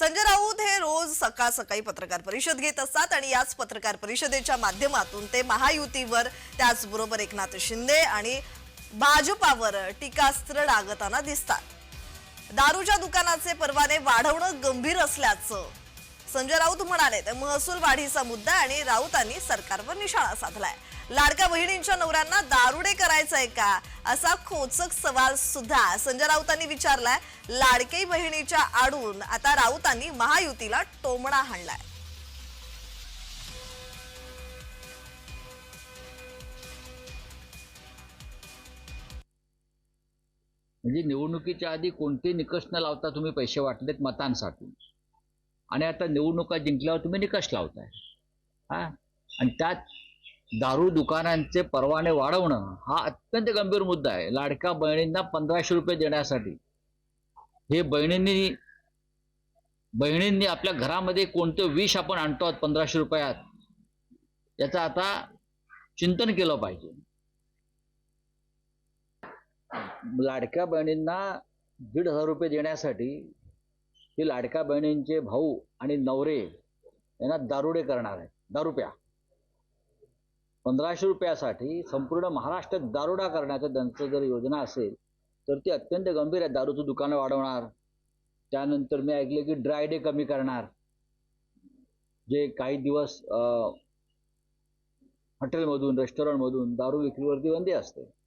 संजय राऊत हे रोज सकाळ सकाळी पत्रकार परिषद घेत असतात आणि याच पत्रकार परिषदेच्या माध्यमातून ते महायुतीवर त्याचबरोबर एकनाथ शिंदे आणि भाजपावर टीकास्त्र डागताना दिसतात. दारूच्या दुकानाचे परवाने वाढवणं गंभीर असल्याचं संजय राऊत म्हणाले तर महसूल वाढीचा मुद्दा आणि राऊतांनी सरकारवर निशाणा साधलाय. लाडक्या बहिणींच्या नवऱ्यांना दारुडे करायचंय का? असा खोचक सवाल सुद्धा संजय राऊतांनी विचारलाय. लाडके बहिणीच्या आडून आता राऊतांनी महायुतीला टोमणा हाणलाय. म्हणजे निवडणुकीच्या आधी कोणते निकष न लावता तुम्ही पैसे वाटलेत मतांसाठी? आणि आता निवडणुका जिंकल्यावर तुम्ही निकष लावताय. हा? आणि त्यात दारू दुकानांचे परवाने वाढवणं हा अत्यंत गंभीर मुद्दा आहे. लाडक्या बहिणींना पंधराशे रुपये देण्यासाठी हे बहिणींनी बहिणींनी आपल्या घरामध्ये कोणतं विष आपण आणतो आहोत पंधराशे रुपयात याचं आता चिंतन केलं पाहिजे. लाडक्या बहिणींना दीड हजार रुपये देण्यासाठी की लाडक्या बहिणींचे भाऊ आणि नवरे यांना दारुडे करणार आहे दारुप्या. पंधराशे रुपयासाठी संपूर्ण महाराष्ट्रात दारुडा करण्याचं त्यांचं जर योजना असेल तर ती अत्यंत गंभीर आहे. दारूचं दुकानं वाढवणार. त्यानंतर मी ऐकले की ड्राय डे कमी करणार. जे काही दिवस अं, हॉटेलमधून रेस्टॉरंटमधून दारू विक्रीवरती बंदी असते.